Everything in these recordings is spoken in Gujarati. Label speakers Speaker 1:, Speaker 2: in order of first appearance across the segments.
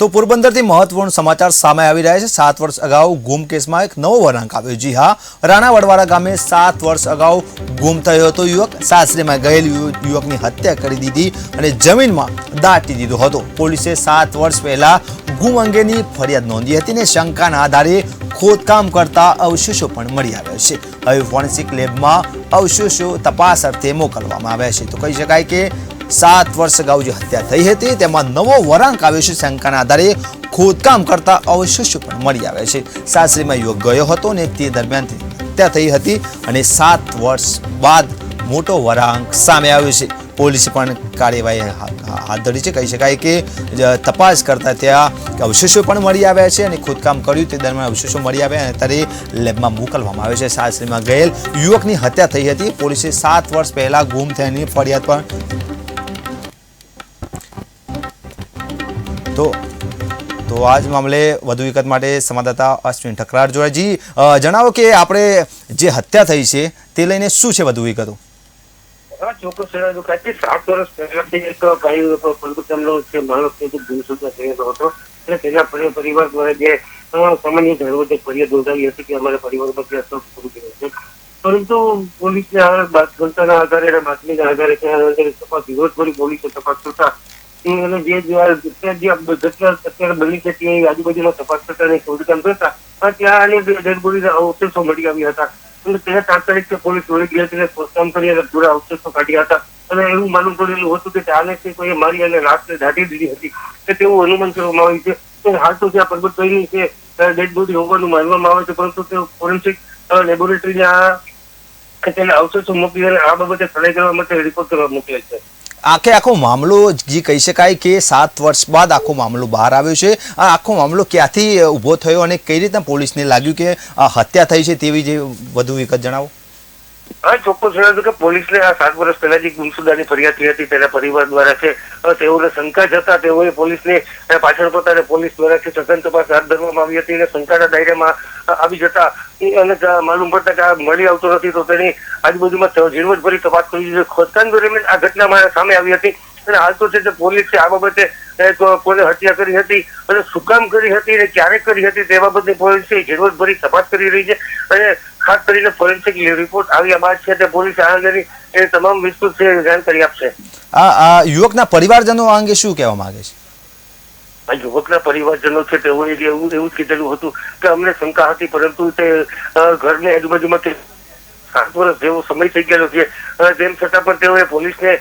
Speaker 1: તો પોરબંદરથી મહત્વપૂર્ણ સમાચાર સામે આવી રહ્યા છે. સાત વર્ષ અગાઉ ગુમ કેસમાં એક નવો વળાંક આવ્યો. જી હા રાણા વડવાડા ગામે સાત વર્ષ અગાઉ ગુમ થયો હતો યુવક. સાસરીમાં ગયેલ યુવકની હત્યા કરી દીધી અને જમીનમાં દાટી દીધો હતો. પોલીસે સાત વર્ષ પહેલા ગુમ અંગેની ફરિયાદ નોંધી હતી ને શંકાના આધારે ખોદકામ કરતા અવશેષો પણ મળી આવ્યા છે. હવે ફોરેન્સિક લેબમાં અવશેષો તપાસ અર્થે મોકલવામાં આવ્યા છે. તો કહી શકાય કે સાત વર્ષ અગાઉ જે હત્યા થઈ હતી, તેમાં નવો વરાંક આવ્યો છે. શંકાના આધારે ખોદકામ કરતા અવશેષો પણ મળી આવ્યા છે. સાસરીમાં યુવક ગયો હતો અને તે દરમિયાન હત્યા થઈ હતી અને સાત વર્ષ બાદ મોટો વરાંક સામે આવ્યો છે. પોલીસે પણ કાર્યવાહી હાથ ધરી છે. કહી શકાય કે તપાસ કરતા ત્યાં અવશેષો પણ મળી આવ્યા છે અને ખોદકામ કર્યું. તે દરમિયાન અવશેષો મળી આવ્યા અને અત્યારે લેબમાં મોકલવામાં આવે છે. સાસરીમાં ગયેલ યુવકની હત્યા થઈ હતી. પોલીસે સાત વર્ષ પહેલાં ગુમ થયાની ફરિયાદ પણ તો તો આજ મામલે વધુ વિગત માટે સંવાદદાતા અશ્વિન ઠકરાર જોડાજી જણાવો કે આપણે જે હત્યા થઈ છે તે લઈને શું છે વધુ વિગતો?
Speaker 2: ચોક્કસ સાત વર્ષ પહેલાથી જે હતો તેના પરી- પરિવાર જે સામાન્ય ધર્મ જે ફરિયાદ નોંધાવી જે પરંતુ પોલીસના આ આધારે અને બાતમીના આધારે ત્યાં અંદર તપાસ વિરોધભરી પોલીસે તપાસ કરતા છે, તે એવું માલુમ પડેલું હતું કે આને તે કોઈએ મારી અને રાતને દાટી દીધી હતી. કે તેવું અનુમાન કરવામાં આવ્યું છે. અને હાલ તો ત્યાં પરબતભાઈની છે હોવાનું માનવામાં આવે છે, પરંતુ તે ફોરેન્સિક લેબોરેટરીના તેના અવશેષો મોકલી અને આ બાબતે સલાહ કરવા માટે રિપોર્ટ કરવા મોકલે છે.
Speaker 1: આખે આખો મામલો જે કહી શકાય કે સાત વર્ષ બાદ આખો મામલો બહાર આવ્યો છે. આ આખો મામલો ક્યાંથી ઊભો થયો અને કઈ રીતના પોલીસને લાગ્યું કે હત્યા થઈ છે તેવી જે વધુ વિગત જણાવો?
Speaker 2: હા, ચોક્કસ જણાવ્યું કે પોલીસને આ સાત વર્ષ પહેલા જે ગુમસુદાની ફરિયાદ થઈ હતી, તેના પરિવાર દ્વારા છે. તેઓને શંકા જતા તેઓએ પોલીસને પાછળ પોતાને પોલીસ દ્વારા છે સઘન તપાસ હાથ ધરવામાં આવી હતી અને શંકાના દાયરામાં આવી જતા. અને માલુમ પડતા કે આ મળી આવતો નથી, તો તેની આજુબાજુમાં ઝીણવટભરી તપાસ કરી ખોદકામ દરમિયાન આ ઘટના મારા સામે આવી હતી. અને હાલ તો છે તે પોલીસ આ બાબતે કોને હત્યા કરી હતી અને શું કામ કરી હતી અને ક્યારે કરી હતી તે બાબતની પોલીસે ઝીણવટભરી તપાસ કરી રહી છે. અને ખાસ કરીને ફોરેન્સિક રિપોર્ટ આવ્યા બાદ છે તે પોલીસ આ અંગેની એ તમામ વિસ્તૃત છે જાણકારી આપશે.
Speaker 1: આ આ યુવકના પરિવારજનો આ અંગે શું કહેવા માંગે છે?
Speaker 2: આ યુવકના પરિવારજનો છે તેઓએ એવું એવું કીધેલું હતું કે અમને શંકા હતી પરંતુ તે ઘરની આજુબાજુમાં વર્ષ જેવો સમય થઈ ગયેલો છે. તેમ છતાં પણ તેઓએ પોલીસને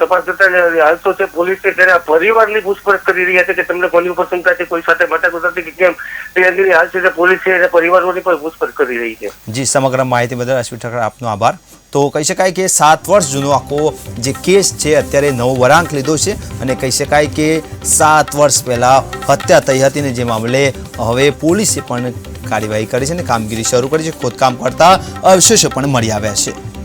Speaker 2: તપાસ કરતા હાલ તો છે, પોલીસે તેના પરિવારની પૂછપરછ કરી રહ્યા છે કે તમને કોની ઉપર શંકા છે, કોઈ સાથે માતા ગુજરાતી કે કેમ, તે અંગેની હાલ છે પોલીસ છે અને પરિવારોની પણ પૂછપરછ કરી રહી છે.
Speaker 1: જી, સમગ્ર માહિતી બદલ અશ્વિન ઠાકર આપનો આભાર. તો કહી શકાય કે સાત વર્ષ જૂનો આખો જે કેસ છે, અત્યારે નવો વળાંક લીધો છે અને કહી શકાય કે સાત વર્ષ પહેલાં હત્યા થઈ હતી ને જે મામલે હવે પોલીસે પણ કાર્યવાહી કરી છે અને કામગીરી શરૂ કરી છે. ખોદકામ કરતા અવશેષો પણ મળી આવ્યા છે.